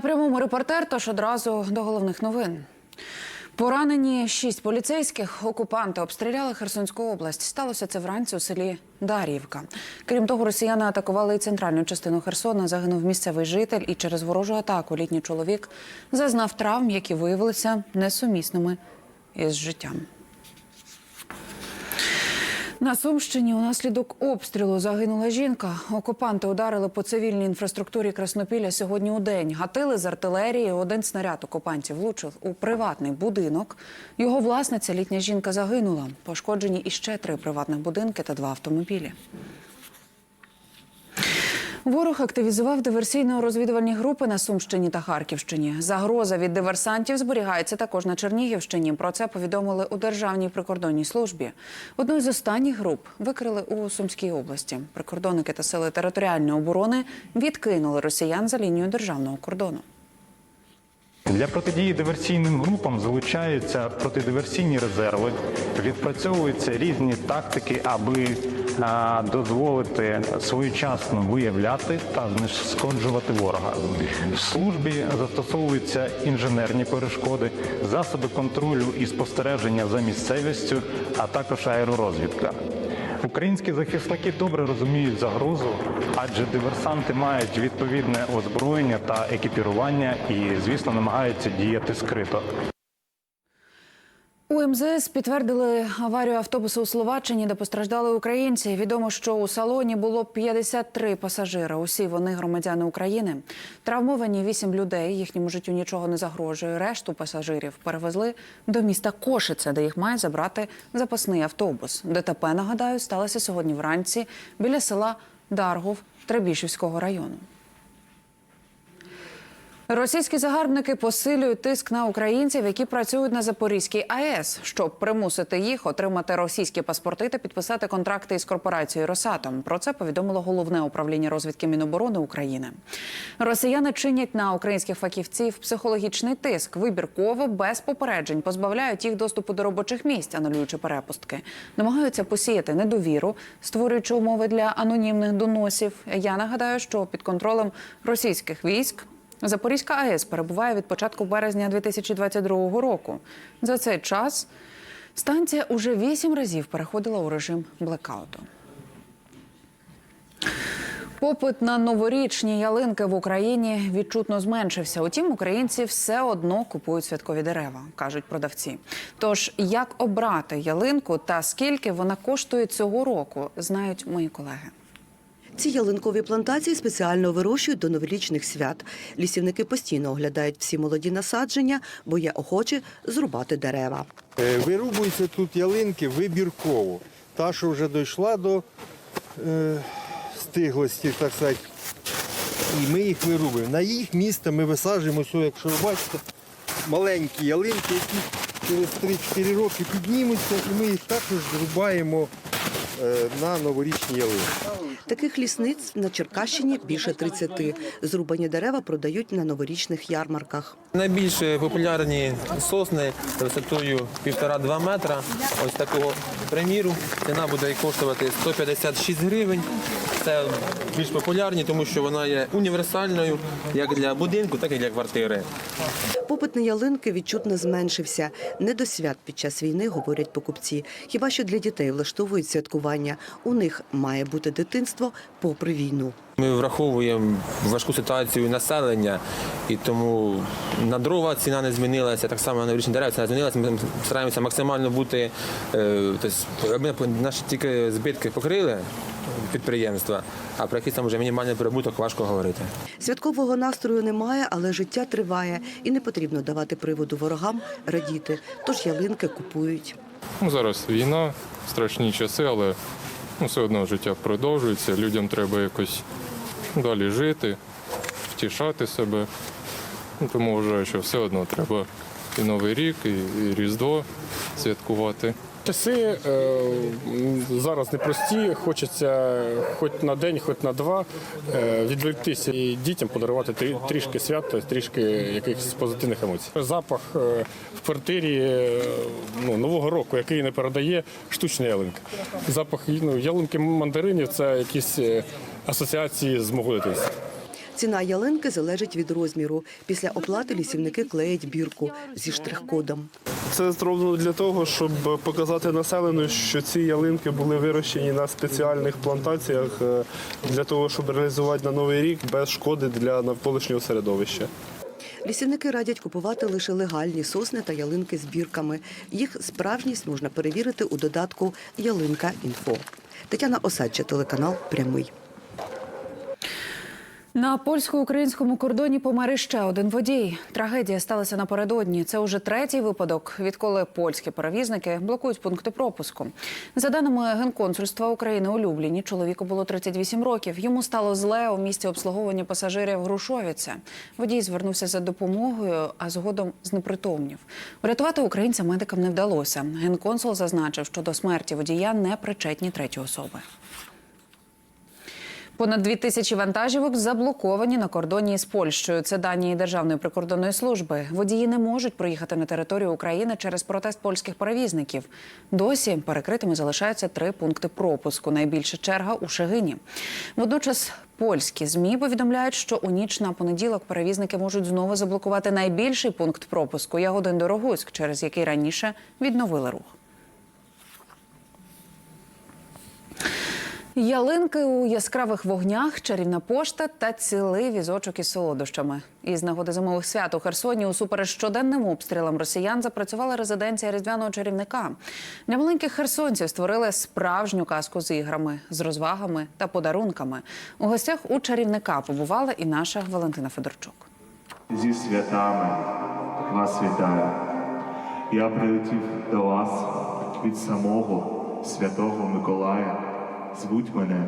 Прямому репортер, тож одразу до головних новин. Поранені шість поліцейських окупанти обстріляли Херсонську область. Сталося це вранці у селі Дар'ївка. Крім того, росіяни атакували і центральну частину Херсона. Загинув місцевий житель, і через ворожу атаку літній чоловік зазнав травм, які виявилися несумісними із життям. На Сумщині унаслідок обстрілу загинула жінка. Окупанти ударили по цивільній інфраструктурі Краснопілля сьогодні у день. Гатили з артилерії. Один снаряд окупантів влучив у приватний будинок. Його власниця, літня жінка, загинула. Пошкоджені іще три приватних будинки та два автомобілі. Ворог активізував диверсійно-розвідувальні групи на Сумщині та Харківщині. Загроза від диверсантів зберігається також на Чернігівщині. Про це повідомили у Державній прикордонній службі. Одну з останніх груп викрили у Сумській області. Прикордонники та сили територіальної оборони відкинули росіян за лінію державного кордону. Для протидії диверсійним групам залучаються протидиверсійні резерви, відпрацьовуються різні тактики, аби дозволити своєчасно виявляти та знешкоджувати ворога. В службі застосовуються інженерні перешкоди, засоби контролю і спостереження за місцевістю, а також аеророзвідка. Українські захисники добре розуміють загрозу, адже диверсанти мають відповідне озброєння та екіпірування і, звісно, намагаються діяти скрито. У МЗС підтвердили аварію автобусу у Словаччині, де постраждали українці. Відомо, що у салоні було 53 пасажира. Усі вони громадяни України. Травмовані 8 людей. Їхньому життю нічого не загрожує. Решту пасажирів перевезли до міста Кошице, де їх має забрати запасний автобус. ДТП, нагадаю, сталося сьогодні вранці біля села Даргов Требішівського району. Російські загарбники посилюють тиск на українців, які працюють на Запорізькій АЕС, щоб примусити їх отримати російські паспорти та підписати контракти із корпорацією Росатом. Про це повідомило головне управління розвідки Міноборони України. Росіяни чинять на українських фахівців психологічний тиск, вибірково без попереджень, позбавляють їх доступу до робочих місць, анулюючи перепустки, намагаються посіяти недовіру, створюючи умови для анонімних доносів. Я нагадаю, що під контролем російських військ. Запорізька АЕС перебуває від початку березня 2022 року. За цей час станція уже вісім разів переходила у режим блекауту. Попит на новорічні ялинки в Україні відчутно зменшився. Утім, українці все одно купують святкові дерева, кажуть продавці. Тож як обрати ялинку та скільки вона коштує цього року, знають мої колеги. Ці ялинкові плантації спеціально вирощують до новорічних свят. Лісівники постійно оглядають всі молоді насадження, бо є охочі зрубати дерева. Е, Вирубуються тут ялинки вибірково. Та, що вже дійшла до е, стиглості, так сказати, і ми їх вирубуємо. На їх місце ми висаджуємо, ось, якщо ви бачите, маленькі ялинки, які через 3-4 роки піднімуться, і ми їх також зрубаємо на новорічні ялинки. Таких лісниць на Черкащині більше 30. Зрубані дерева продають на новорічних ярмарках. Найбільш популярні сосни висотою 1,5-2 метра. Ось такого приміру. Ціна буде коштувати 156 гривень. Це більш популярні, тому що вона є універсальною як для будинку, так і для квартири. Попит на ялинки відчутно зменшився. Не до свят під час війни, говорять покупці. Хіба що для дітей влаштовують святкування. У них має бути дитинство попри війну. Ми враховуємо важку ситуацію населення, і тому на дрова ціна не змінилася, так само на річні дерева ціна змінилася. Ми стараємося максимально бути, е, тобто, аби наші тільки збитки покрили підприємства, а про якийсь там вже мінімальний прибуток важко говорити. Святкового настрою немає, але життя триває, і не потрібно давати приводу ворогам радіти. Тож ялинки купують. Ну, зараз війна, страшні часи, але ну, все одно життя продовжується. Людям треба якось далі жити, втішати себе. Ну, тому вважаю, що все одно треба і Новий рік, і, і Різдво святкувати. Часи е, зараз непрості. Хочеться хоч на день, хоч на два е, відволіктися і дітям подарувати трі- трішки свята, трішки якихось позитивних емоцій. Запах е, в квартирі е, ну, нового року, який не передає штучна ялинка. Запах ну, ялинки мандаринів це якісь е, асоціації з мого дитинства. Ціна ялинки залежить від розміру. Після оплати лісівники клеять бірку зі штрих-кодом. Це зроблено для того, щоб показати населенню, що ці ялинки були вирощені на спеціальних плантаціях е, для того, щоб реалізувати на новий рік без шкоди для навколишнього середовища. Лісівники радять купувати лише легальні сосни та ялинки з бірками. Їх справжність можна перевірити у додатку Ялинка інфо. Тетяна Осадча, телеканал Прямий. На польсько-українському кордоні помер іще один водій. Трагедія сталася напередодні. Це уже третій випадок, відколи польські перевізники блокують пункти пропуску. За даними генконсульства України у Любліні, чоловіку було 38 років. Йому стало зле у місті обслуговування пасажирів Грушовіце. Водій звернувся за допомогою, а згодом знепритомнів. Врятувати українця медикам не вдалося. Генконсул зазначив, що до смерті водія не причетні треті особи. Понад дві тисячі вантажівок заблоковані на кордоні з Польщею. Це дані Державної прикордонної служби. Водії не можуть проїхати на територію України через протест польських перевізників. Досі перекритими залишаються три пункти пропуску. Найбільша черга у Шегині. Водночас польські змі повідомляють, що у ніч на понеділок перевізники можуть знову заблокувати найбільший пункт пропуску Ягодин Дорогуськ, через який раніше відновили рух. Ялинки у яскравих вогнях, чарівна пошта та цілий візочок із солодощами. Із нагоди зимових свят у Херсоні усупереч щоденним обстрілам росіян запрацювала резиденція різдвяного чарівника. Для маленьких херсонців створили справжню казку з іграми, з розвагами та подарунками. У гостях у чарівника побувала і наша Валентина Федорчук. Зі святами вас вітаю. Я прилетів до вас від самого святого Миколая Звуть мене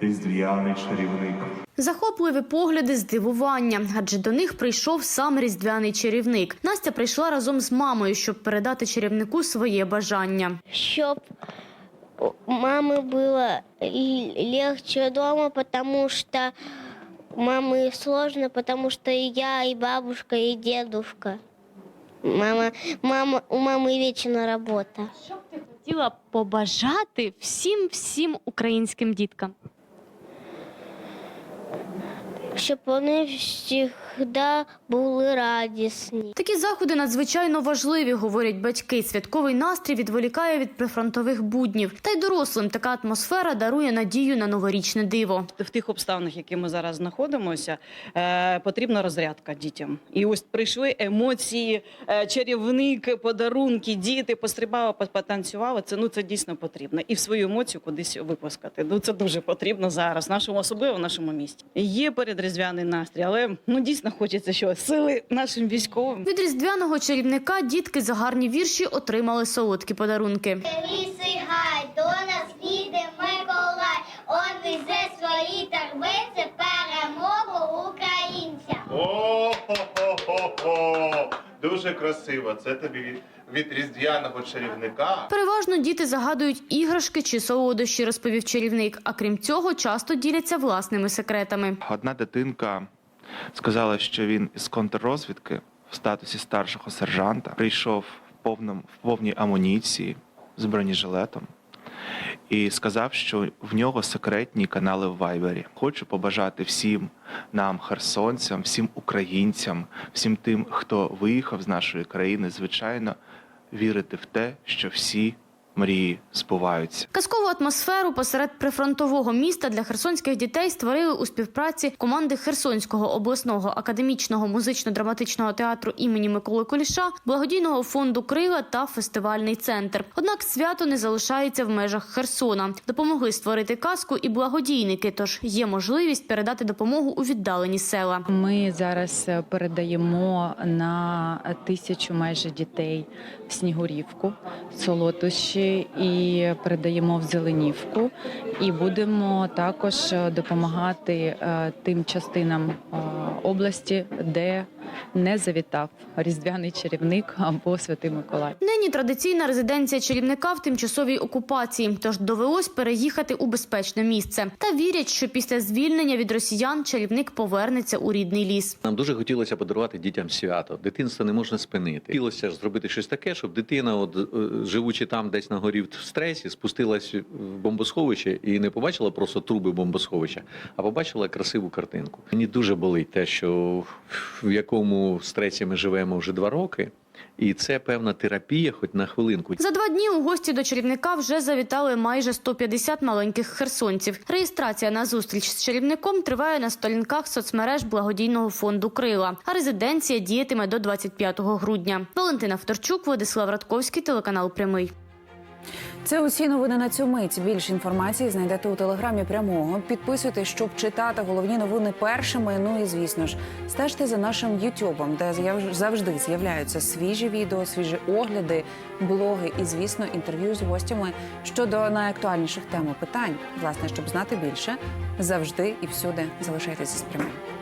Різдвяний чарівник. Захопливі погляди здивування, адже до них прийшов сам різдвяний чарівник. Настя прийшла разом з мамою, щоб передати чарівнику своє бажання. щоб у мамы было л- легче дома, потому что мамы сложно, потому что и я, и бабушка, и дедушка. Мама, мама, у мамы вечная работа. Хотіла побажати всім всім українським діткам. Щоб вони завжди були радісні. Такі заходи надзвичайно важливі, говорять батьки. Святковий настрій відволікає від прифронтових буднів. Та й дорослим така атмосфера дарує надію на новорічне диво. в тих обставинах, які ми зараз знаходимося, е, потрібна розрядка дітям. І ось прийшли емоції, е, чарівник, подарунки, діти пострибали, потанцювали. Це ну це дійсно потрібно. І в свою емоцію кудись випускати. Ну це дуже потрібно зараз, нашому особливо в нашому місті. Є передріздвяний настрій, але ну дійсно хочеться що сили нашим військовим. Від різдвяного чарівника дітки за гарні вірші отримали солодкі подарунки. Ліси гай, до нас піде Миколай, он везе свої торбиці Дуже красиво. Це тобі від, від різдвяного чарівника. Переважно діти загадують іграшки чи солодощі, розповів чарівник. А крім цього, часто діляться власними секретами. Одна дитинка сказала, що він із контррозвідки в статусі старшого сержанта прийшов в повному в повній амуніції з бронежилетом і сказав, що в нього секретні канали в Вайбері. Хочу побажати всім нам, херсонцям, всім українцям, всім тим, хто виїхав з нашої країни, звичайно, вірити в те, що всі мрії збуваються. Казкову атмосферу посеред прифронтового міста для херсонських дітей створили у співпраці команди Херсонського обласного академічного музично-драматичного театру імені Миколи Куліша, благодійного фонду Крила та фестивальний центр. Однак свято не залишається в межах Херсона. Допомогли створити казку і благодійники, тож є можливість передати допомогу у віддалені села. Ми зараз е, передаємо на тисячу майже дітей в Снігурівку, і передаємо в Зеленівку. І будемо також е, допомагати е, тим частинам е, області, де не завітав різдвяний чарівник або святий Миколай. Нині традиційна резиденція чарівника в тимчасовій окупації, тож довелось переїхати у безпечне місце. Та вірять, що після звільнення від росіян чарівник повернеться у рідний ліс. Нам дуже хотілося подарувати дітям свято. Дитинство не можна спинити. Хотілося ж зробити щось таке, щоб дитина, от е, живучи там, десь на горі в стресі, спустилась в бомбосховище і не побачила просто труби бомбосховища, а побачила красиву картинку. Мені дуже болить те, що в якому стресі ми живемо вже два роки, і це певна терапія, хоч на хвилинку. За два дні у гості до чарівника вже завітали майже 150 маленьких херсонців. Реєстрація на зустріч з чарівником триває на сторінках соцмереж благодійного фонду Крила. А резиденція діятиме до 25 грудня. Валентина Вторчук, Владислав Радковський, телеканал Прямий. Це усі новини на цю мить. Більше інформації знайдете у телеграмі прямого. Підписуйтесь, щоб читати головні новини першими. Ну і звісно ж, стежте за нашим Ютубом, де завжди з'являються свіжі відео, свіжі огляди, блоги і, звісно, інтерв'ю з гостями щодо найактуальніших тем і питань. Власне, щоб знати більше, завжди і всюди залишайтеся з прямим.